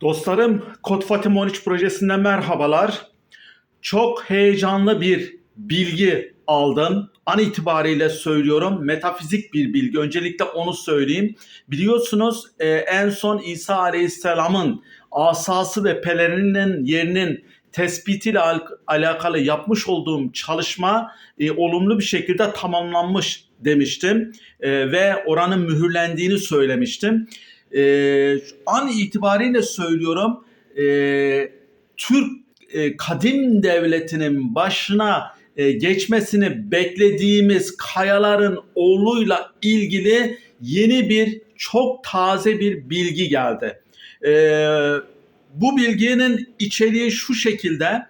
Dostlarım, Kod Fatim 13 projesinden merhabalar. Çok heyecanlı bir bilgi aldım. An itibariyle söylüyorum. Metafizik bir bilgi. Öncelikle onu söyleyeyim. Biliyorsunuz e, en son İsa Aleyhisselam'ın asası ve pelerinin yerinin tespitiyle al- alakalı yapmış olduğum çalışma e, olumlu bir şekilde tamamlanmış demiştim. E, ve oranın mühürlendiğini söylemiştim. E, an itibariyle söylüyorum. E, Türk e, kadim devletinin başına e, geçmesini beklediğimiz kayaların oğluyla ilgili yeni bir çok taze bir bilgi geldi. E, bu bilginin içeriği şu şekilde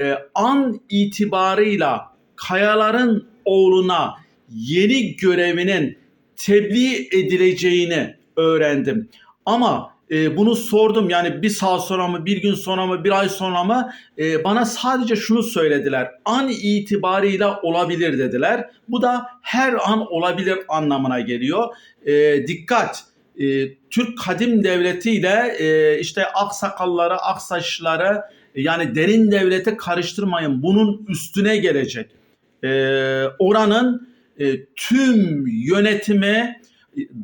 e, an itibarıyla kayaların oğluna yeni görevinin tebliğ edileceğini öğrendim. Ama e, bunu sordum yani bir saat sonra mı, bir gün sonra mı, bir ay sonra mı e, bana sadece şunu söylediler. An itibarıyla olabilir dediler. Bu da her an olabilir anlamına geliyor. E, dikkat! E, Türk kadim devletiyle e, işte aksakalları, aksaçları yani derin devlete karıştırmayın. Bunun üstüne gelecek. E, oranın e, tüm yönetimi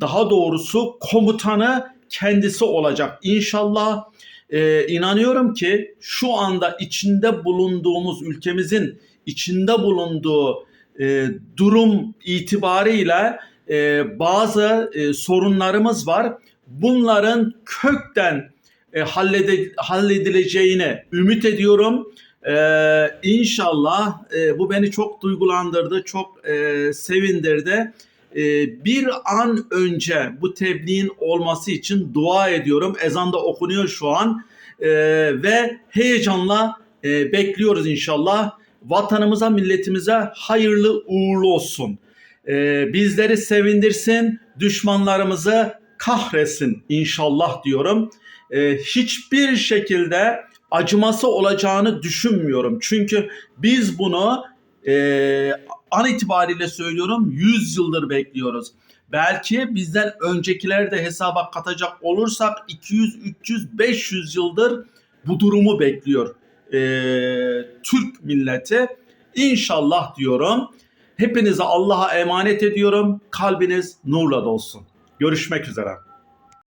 daha doğrusu komutanı kendisi olacak. İnşallah e, inanıyorum ki şu anda içinde bulunduğumuz ülkemizin içinde bulunduğu e, durum itibariyle e, bazı e, sorunlarımız var. Bunların kökten e, hallede, halledileceğini ümit ediyorum. Ee, inşallah e, bu beni çok duygulandırdı, çok e, sevindirdi. E, bir an önce bu tebliğin olması için dua ediyorum. Ezan da okunuyor şu an E, ve heyecanla e, bekliyoruz inşallah. Vatanımıza, milletimize hayırlı uğurlu olsun. E, bizleri sevindirsin, düşmanlarımızı kahretsin inşallah diyorum. Hiçbir şekilde acıması olacağını düşünmüyorum. Çünkü biz bunu e, an itibariyle söylüyorum 100 yıldır bekliyoruz. Belki bizden öncekiler de hesaba katacak olursak 200, 300, 500 yıldır bu durumu bekliyor e, Türk milleti. İnşallah diyorum. Hepinize Allah'a emanet ediyorum. Kalbiniz nurla dolsun. Görüşmek üzere.